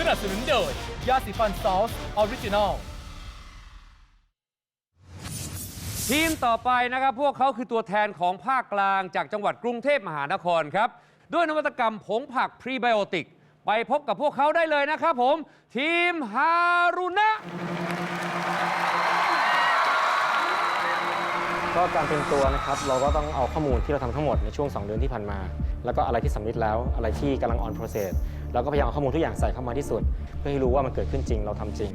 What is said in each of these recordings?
สนับสนุนโดยยาสีฟันซอสออริจินอลทีมต่อไปนะครับ พวกเขาคือตัวแทนของภาคกลางจากจังหวัดกรุงเทพมหานครครับ ด้วยนวัตกรรมผงผักพรีไบโอติก ไปพบกับพวกเขาได้เลยนะครับผม ทีมฮารุนะ ก็การเตรียมตัวนะครับ เราก็ต้องเอาข้อมูลที่เราทำทั้งหมดในช่วง 2 เดือนที่ผ่านมา แล้วก็อะไรที่สำเร็จแล้วอะไรที่กำลัง on process เเราก็พยายามเอาข้อมูลทุกอย่างใส่เข้ามาที่สุด เพื่อให้รู้ว่ามันเกิดขึ้นจริงเราทำจริง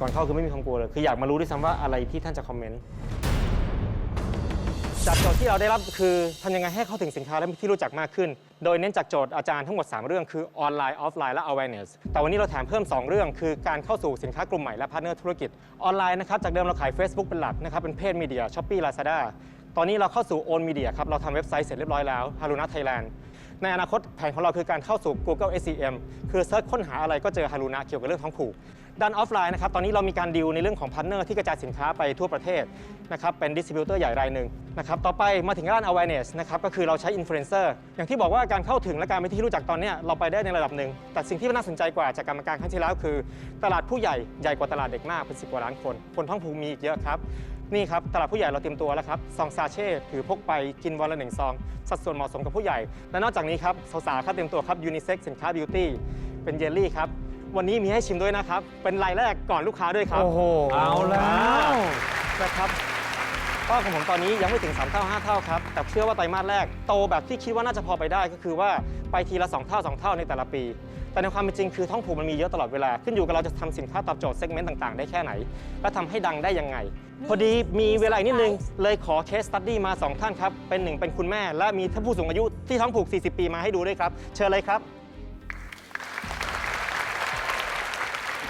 ก่อนเข้าคือไม่มีความกลัวเลยคืออยากมารู้ด้วยซ้ำว่าอะไรที่ท่านจะคอมเมนต์จากโจทย์ที่เราได้รับคือทำยังไงให้เข้าถึงสินค้าและที่รู้จักมากขึ้น โดยเน้นจากโจทย์อาจารย์ทั้งหมด 3 เรื่องคือออนไลน์ออฟไลน์และ awareness แต่วันนี้เราแถมเพิ่ม 2 เรื่อง คือการเข้าสู่สินค้ากลุ่มใหม่และพาร์ทเนอร์ธุรกิจออนไลน์นะครับจากเดิมเราขาย Facebook เป็นหลักนะครับเป็นเพจมีเดีย Shopee Lazada ตอนนี้เราเข้าสู่ Own Media ครับเราทำเว็บไซต์เสร็จเรียบร้อยแล้ว Haruna Thailand ในอนาคตแผนของเราคือการเข้าสู่ Google SEM คือเซิร์ชค้นหาอะไรก็เจอ Haruna เกี่ยวกับเรื่องท้องผูกด้านออฟไลน์นะครับตอนนี้เรามีการดีลในเรื่องของพาร์ทเนอร์ที่กระจายสินค้าไปทั่วประเทศนะครับเป็นดิสติบิวเตอร์ใหญ่รายหนึ่งนะครับต่อไปมาถึงด้าน awareness นะครับก็คือเราใช้อินฟลูเอนเซอร์อย่างที่บอกว่าการเข้าถึงและการเป็นที่รู้จักตอนนี้เราไปได้ในระดับหนึ่ง แต่สิ่งที่น่าสนใจกว่าจากกรรมการครั้งที่แล้วคือ ตลาดผู้ใหญ่ใหญ่กว่าตลาดเด็กมากเป็นสิบกว่าล้านคน คนท้องผูกมีอีกเยอะครับ นี่ครับตลาดผู้ใหญ่เราเตรียมตัวแล้วครับซองซาเช่ถือพกไปกินวันละหนึ่งซอง สัดส่วนเหมาะสมกับผู้ใหญ่ และนอกจากนี้ครับสาวๆครับเตรียมตัวครับยูนิเซ็กสินค้าบิวตี้เป็นเยลลี่ครับวันนี้มีให้ชิมด้วยนะครับ เป็นรายแรกก่อนลูกค้าด้วยครับโอ้โหเอาแล้วนะครับ เป้าของผมตอนนี้ยังไม่ถึง3เท่า5เท่าครับ แต่เชื่อว่าไตรมาสแรกโตแบบที่คิดว่าน่าจะพอไปได้ก็คือว่าไปทีละ 2 เท่า 2 เท่าในแต่ละปี แต่ในความเป็นจริงคือท้องผูกมันมีเยอะตลอดเวลา ขึ้นอยู่กับเราจะทำสินค้าตอบโจทย์เซกเมนต์ต่างๆ ได้แค่ไหน และทำให้ดังได้ยังไง พอดีมีเวลาอีกนิดนึง เลยขอเคสตัดดี้มา 2 ท่านครับ เป็นหนึ่งเป็นคุณแม่ และมีท่านผู้สูงอายุที่ท้องผูก 40 ปีมาให้ดูด้วยครับ เชิญเลยครับ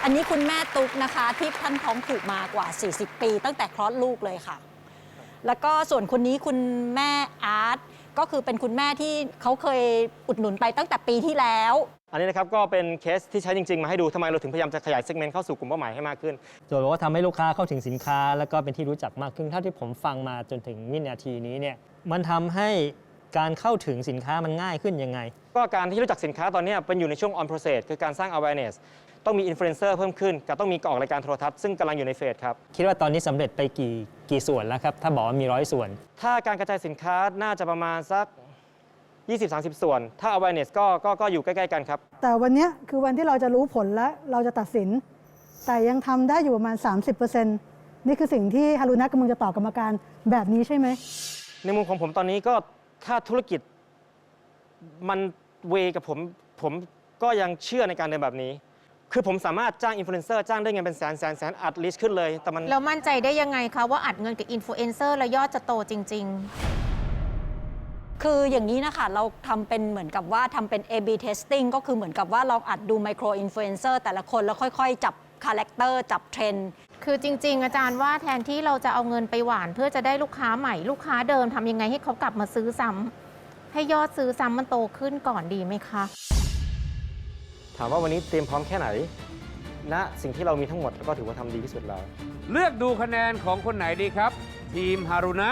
อันนี้คุณแม่ตุ๊กนะคะที่ท่านท้องผูกมากว่า 40 ปี ตั้งแต่คลอดลูกเลยค่ะ แล้วก็ส่วนคนนี้คุณแม่อาร์ตก็คือเป็นคุณแม่ที่เขาเคยอุดหนุนไปตั้งแต่ปีที่แล้ว อันนี้นะครับก็เป็นเคสที่ใช้จริง ๆ มาให้ดูทำไมเราถึงพยายามจะขยายเซกเมนต์เข้าสู่กลุ่มเป้าหมายให้มากขึ้น โจทย์บอกว่าทำให้ลูกค้าเข้าถึงสินค้า แล้วก็เป็นที่รู้จักมากขึ้นเท่าที่ผมฟังมาจนถึงวินาทีนี้เนี่ยมันทำให้การเข้าถึงสินค้ามันง่ายขึ้นยังไง ก็การที่รู้จักสินค้าตอนเนี้ยเป็นอยู่ในช่วง on process คือการสร้าง awareness ต้องมีอินฟลูเอนเซอร์เพิ่มขึ้นกับต้องมีการออกรายการโทรทัศน์ซึ่งกำลังอยู่ในเฟสครับ คิดว่าตอนนี้สำเร็จไปกี่กี่ส่วนแล้วครับ ถ้าบอกว่ามีร้อยส่วน ถ้าการกระจายสินค้าน่าจะประมาณสัก 20-30 ส่วน ถ้า awareness ก็ก็ก็อยู่ใกล้ๆกันครับ แต่วันเนี้ยคือวันที่เราจะรู้ผลและเราจะตัดสิน แต่ยังทำได้อยู่ประมาณ 30%นี่คือสิ่งที่ฮารุนะกำลังจะตอบกรรมการแบบนี้ใช่ไหม ในมุมของผมตอนนี้ก็ถ้าธุรกิจมันเวกับผม ผมก็ยังเชื่อในการเดินแบบนี้ คือผมสามารถจ้างอินฟลูเอนเซอร์จ้างได้เงินเป็นแสนแสนแสนอัดลิสต์ขึ้นเลยแต่มัน แล้วมั่นใจได้ยังไงคะว่าอัดเงินกับอินฟลูเอนเซอร์แล้วยอดจะโตจริง คืออย่างนี้นะคะ เราทำเป็นเหมือนกับว่าทำเป็น A/B testing ก็คือเหมือนกับว่าเราอัดดูไมโครอินฟลูเอนเซอร์แต่ละคนแล้วค่อยๆ จับคาแรคเตอร์จับเทรนด์ ๆ คือจริง ๆ อาจารย์ว่าแทนที่เราจะเอาเงินไปหวาน เพื่อจะได้ลูกค้าใหม่ลูกค้าเดิมทำยังไงให้เขากลับมาซื้อซ้ำให้ยอดซื้อซ้ำมันโตขึ้นก่อนดีไหมคะ ถามว่าวันนี้เตรียมพร้อมแค่ไหนณสิ่งที่เรามีทั้งหมดแล้วก็ถือว่าทำดีที่สุดแล้ว เลือกดูคะแนนของคนไหนดีครับ ทีมฮารุนะ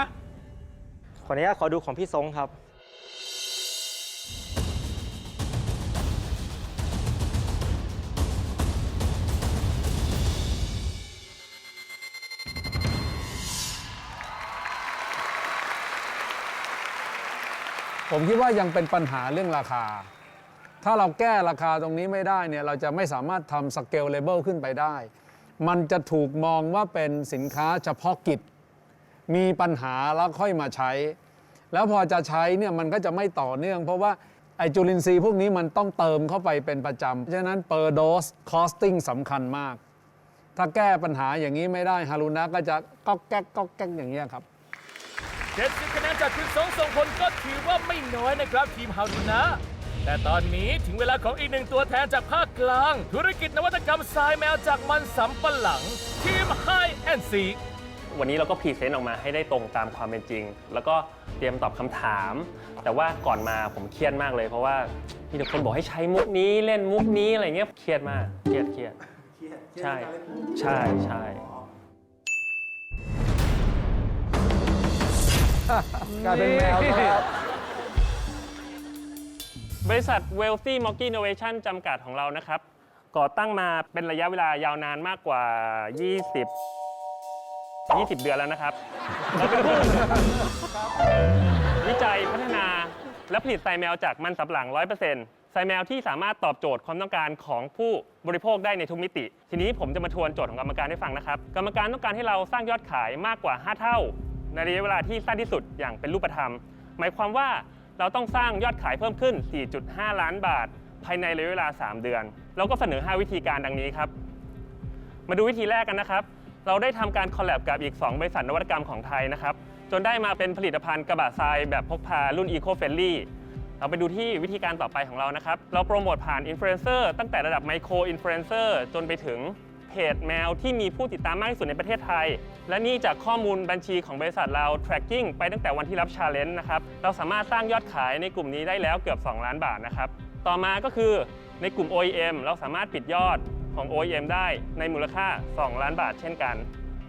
ขออนุญาตขอดูของพี่ทรงครับ ผมคิดว่ายังเป็นปัญหาเรื่องราคา ถ้าเราแก้ราคาตรงนี้ไม่ได้เนี่ยเราจะไม่สามารถทำสเกลเลเบลขึ้นไปได้ มันจะถูกมองว่าเป็นสินค้าเฉพาะกิจ มีปัญหาแล้วค่อยมาใช้ แล้วพอจะใช้เนี่ยมันก็จะไม่ต่อเนื่อง เพราะว่าไอจุลินทรีย์พวกนี้มันต้องเติมเข้าไปเป็นประจำฉะนั้น per dose costing สำคัญมาก ถ้าแก้ปัญหาอย่างนี้ไม่ได้ฮารุนะก็จะก๊อกแก๊กก๊อกแก๊กอย่างเงี้ยครับ70คะแนนจากคุณสองส่งผลก็ถือว่าไม่น้อยนะครับ ทีมฮารุนะ แต่ตอนนี้ถึงเวลาของอีกหนึ่งตัวแทนจากภาคกลาง ธุรกิจนวัตกรรมทรายแมวจากมันสำปะหลัง ทีมไฮแอนซีวันนี้เราก็พรีเซนต์ออกมาให้ได้ตรงตามความเป็นจริง แล้วก็เตรียมตอบคำถาม แต่ว่าก่อนมาผมเครียดมากเลย เพราะว่ามีแต่คนบอกให้ใช้มุกนี้เล่นมุกนี้อะไรเงี้ยเครียดมากเครียดเครียดใช่ใช่ใช่กลายเป็นแมวแล้ว บริษัท Wealthy m o c k y Innovation จำกัดของเรานะครับ ก่อตั้งมาเป็นระยะเวลายาวนานมากกว่า 20 20 เดือนแล้วนะครับเราเป็นผู้วิจัยพัฒนาและผลิตไซแมวจากมันสำปะหลัง 100%ไซแมวที่สามารถตอบโจทย์ความต้องการของผู้บริโภคได้ในทุกมิติ ทีนี้ผมจะมาทวนโจทย์ของกรรมการให้ฟังนะครับ กรรมการต้องการให้เราสร้างยอดขายมากกว่า 5 เท่า ในระยะเวลาที่สั้นที่สุดอย่างเป็นรูปธรรม หมายความว่า เราต้องสร้างยอดขายเพิ่มขึ้น 4.5 ล้านบาท ภายในระยะเวลา 3 เดือน เราก็เสนอ 5 วิธีการดังนี้ครับ มาดูวิธีแรกกันนะครับ เราได้ทำการคอลแลบกับอีก 2 บริษัทนวัตกรรมของไทยนะครับ จนได้มาเป็นผลิตภัณฑ์กระบะทรายแบบพกพารุ่น Eco Friendly เราไปดูที่วิธีการต่อไปของเรานะครับ เราโปรโมทผ่านอินฟลูเอนเซอร์ตั้งแต่ระดับไมโครอินฟลูเอนเซอร์จนไปถึง เพจแมวที่มีผู้ติดตามมากที่สุดในประเทศไทย และนี่จากข้อมูลบัญชีของบริษัทเรา tracking ไปตั้งแต่วันที่รับ challenge นะครับ เราสามารถสร้างยอดขายในกลุ่มนี้ได้แล้วเกือบ 2 ล้านบาทนะครับ ต่อมาก็คือในกลุ่ม OEM เราสามารถปิดยอดของ OEM ได้ในมูลค่า 2 ล้านบาทเช่นกัน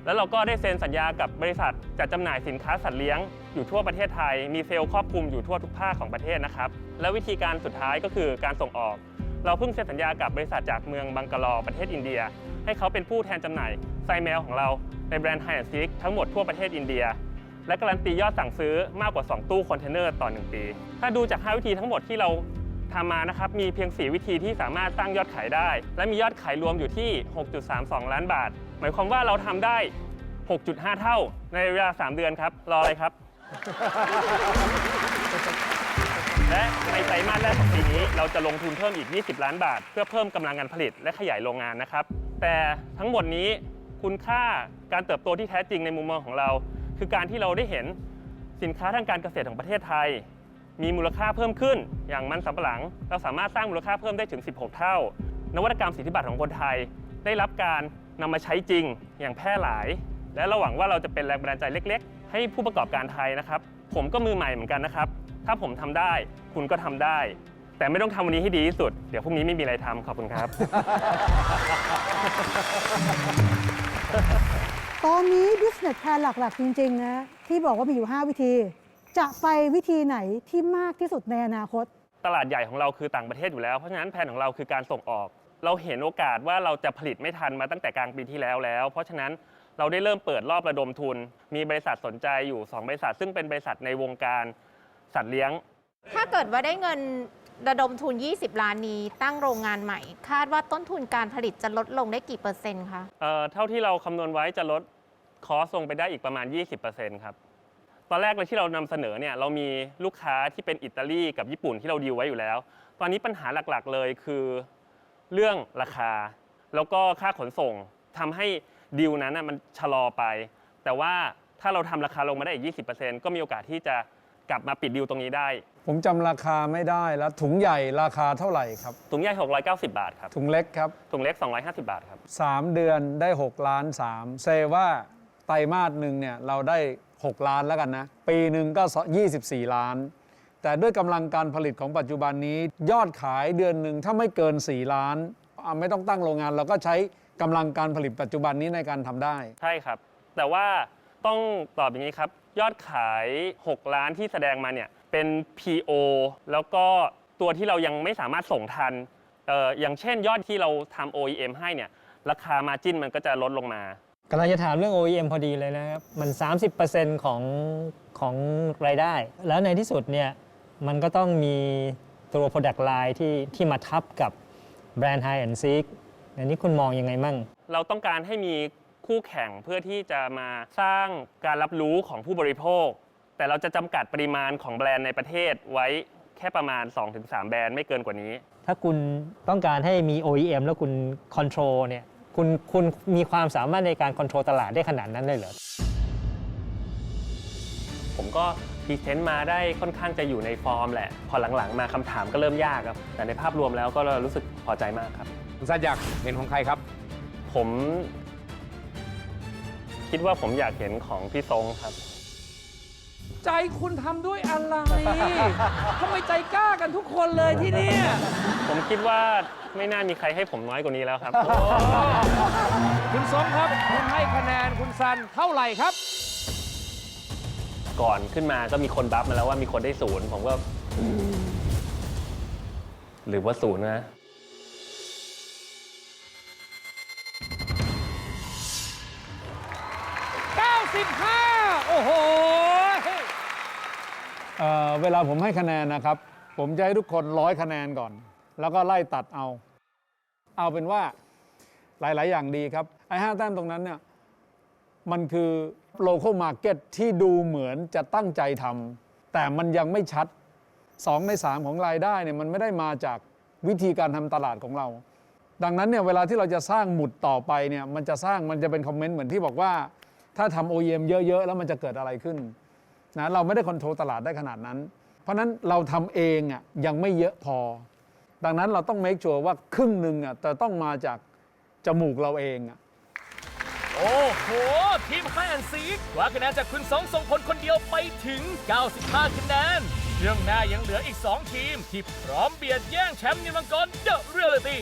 แล้วเราก็ได้เซ็นสัญญากับบริษัทจัดจำหน่ายสินค้าสัตว์เลี้ยงอยู่ทั่วประเทศไทย มีเซลล์ครอบคลุมอยู่ทั่วทุกภาคของประเทศนะครับ และวิธีการสุดท้ายก็คือการส่งออก เราเพิ่งเซ็นสัญญากับบริษัทจากเมืองบังกลอประเทศอินเดีย ให้เขาเป็นผู้แทนจำหน่ายไซแมวของเราในแบรนด์ไฮแอนซิกทั้งหมดทั่วประเทศอินเดีย และการันตียอดสั่งซื้อมากกว่า 2 ตู้คอนเทนเนอร์ต่อ 1 ปี ถ้าดูจาก 5 วิธีทั้งหมดที่เราทำมานะครับมีเพียง 4 วิธีที่สามารถสร้างยอดขายได้ และมียอดขายรวมอยู่ที่ 6.32 ล้านบาท หมายความว่าเราทำได้ 6.5 เท่าในเวลา 3 เดือนครับ รออะไรครับ และในไตรมาสแรกของปีนี้เราจะลงทุนเพิ่มอีก 20 ล้านบาท เพื่อเพิ่มกำลังการผลิตและขยายโรงงานนะครับ แต่ทั้งหมดนี้คุณค่าการเติบโตที่แท้จริงในมุมมองของเรา คือการที่เราได้เห็นสินค้าทางการเกษตรของประเทศไทย มีมูลค่าเพิ่มขึ้น อย่างมันสำปะหลัง เราสามารถสร้างมูลค่าเพิ่มได้ถึง 16 เท่า นวัตกรรมสิทธิบัตรของคนไทย ได้รับการนำมาใช้จริงอย่างแพร่หลาย และเราหวังว่าเราจะเป็นแรงบันดาลใจเล็ก ๆ ให้ผู้ประกอบการไทยนะครับ ผมก็มือใหม่เหมือนกันนะครับ ถ้าผมทำได้ คุณก็ทำได้ แต่ไม่ต้องทำวันนี้ให้ดีที่สุด เดี๋ยวพรุ่งนี้ไม่มีอะไรทำขอบคุณครับ ตอนนี้ business plan หลัก ๆ จริง ๆ นะ ที่บอกว่ามีอยู่ 5 วิธี จะไปวิธีไหนที่มากที่สุดในอนาคต ตลาดใหญ่ของเราคือต่างประเทศอยู่แล้ว เพราะฉะนั้นแผนของเราคือการส่งออก เราเห็นโอกาสว่าเราจะผลิตไม่ทันมาตั้งแต่กลางปีที่แล้วแล้ว เพราะฉะนั้นเราได้เริ่มเปิดรอบระดมทุน มีบริษัทสนใจอยู่ 2 บริษัท ซึ่งเป็นบริษัทในวงการ สัตว์เลี้ยง ถ้าเกิดว่าได้เงินระดมทุน 20 ล้านนี้ตั้งโรงงานใหม่ คาดว่าต้นทุนการผลิตจะลดลงได้กี่เปอร์เซ็นต์คะ เอ่อเท่าที่เราคำนวณไว้จะลดคอสลงไปได้อีกประมาณ 20%ครับ ตอนแรกเลยที่เรานำเสนอเนี่ยเรามีลูกค้าที่เป็นอิตาลีกับญี่ปุ่นที่เราดีลไว้อยู่แล้ว ตอนนี้ปัญหาหลักๆเลยคือเรื่องราคา แล้วก็ค่าขนส่งทำให้ดีลนั้นนะมันชะลอไป แต่ว่าถ้าเราทำราคาลงมาได้อีก 20%ก็มีโอกาสที่จะ กลับมาปิดดีลตรงนี้ได้ ผมจำราคาไม่ได้แล้วถุงใหญ่ราคาเท่าไหร่ครับ ถุงใหญ่690 บาทครับ ถุงเล็กครับ ถุงเล็ก 250 บาทครับ 3 เดือนได้ 6 ล้าน 3 เซว่าไตรมาสหนึ่งเนี่ยเราได้ 6 ล้านแล้วกันนะ ปีหนึ่งก็ 24 ล้าน แต่ด้วยกำลังการผลิตของปัจจุบันนี้ ยอดขายเดือนหนึ่งถ้าไม่เกิน 4 ล้านอะไม่ต้องตั้งโรงงาน เราก็ใช้กำลังการผลิตปัจจุบันนี้ในการทำได้ ใช่ครับ แต่ว่าต้องตอบอย่างนี้ครับ ยอดขาย 6 ล้านที่แสดงมาเนี่ยเป็น PO แล้วก็ตัวที่เรายังไม่สามารถส่งทันเอ่ออย่างเช่นยอดที่เราทำ OEM ให้เนี่ยราคามาจิ้นมันก็จะลดลงมากำลังจะถามเรื่อง OEM พอดีเลยนะครับ มัน 30%ของของรายได้ แล้วในที่สุดเนี่ยมันก็ต้องมีตัว Product Line ที่ที่มาทับกับแบรนด์ High and Seek อันนี้คุณมองยังไงมั่ง เราต้องการให้มี คู่แข่งเพื่อที่จะมาสร้างการรับรู้ของผู้บริโภค แต่เราจะจำกัดปริมาณของแบรนด์ในประเทศไว้แค่ประมาณ 2-3 แบรนด์ไม่เกินกว่านี้ ถ้าคุณต้องการให้มี OEM แล้วคุณ Control เนี่ยคุณคุณมีความสามารถในการ Control ตลาดได้ขนาดนั้นเลยเหรอ ผมก็พรีเซนต์มาได้ค่อนข้างจะอยู่ในฟอร์มแหละ พอหลังๆ มาคำถามก็เริ่มยากครับ แต่ในภาพรวมแล้วก็รู้สึกพอใจมากครับ คุณซันอยากเห็นของใครครับ ผม คิดว่าผมอยากเห็นของพี่ทรงครับ ใจคุณทำด้วยอะไรทำไมใจกล้ากันทุกคนเลยที่เนี่ย ผมคิดว่าไม่น่ามีใครให้ผมน้อยกว่านี้แล้วครับ คุณสงครับ คุณให้คะแนนคุณซันเท่าไหร่ครับ ก่อนขึ้นมาก็มีคนบัฟมาแล้วว่ามีคนได้ศูนย์ผมก็อืมหรือว่าศูนย์นะ 15 โอ้โห เอ่อเวลาผมให้คะแนนนะครับ ผมจะให้ทุกคนร้อยคะแนนก่อน แล้วก็ไล่ตัดเอา เอาเป็นว่าหลาย ๆ อย่างดีครับ ไอ้ห้าแต้มตรงนั้นเนี่ย มันคือโล c a l market ที่ดูเหมือนจะตั้งใจทำแต่มันยังไม่ชัด 2 ใน 3 ของรายได้เนี่ยมันไม่ได้มาจากวิธีการทำตลาดของเรา ดังนั้นเนี่ยเวลาที่เราจะสร้างหมุดต่อไปเนี่ยมันจะสร้างมันจะเป็นคอมเมนต์เหมือนที่บอกว่า ถ้าทำ OEM เยอะ ๆ แล้วมันจะเกิดอะไรขึ้นนะเราไม่ได้คอนโทรลตลาดได้ขนาดนั้น เพราะนั้นเราทำเองอะยังไม่เยอะพอ ดังนั้นเราต้อง make sure ว่าครึ่งหนึ่งอะแต่ต้องมาจากจมูกเราเองอะโอ้โห ทีมไฮแอนซีกว่าคะแนนจากคุณสองทรงพลคนเดียวไปถึง 95 คะแนนเรื่องหน้ายังเหลืออีก 2 ทีม ที่พร้อมเบียดแย่งแชมป์นิมังกรเดอะเรียลิตี้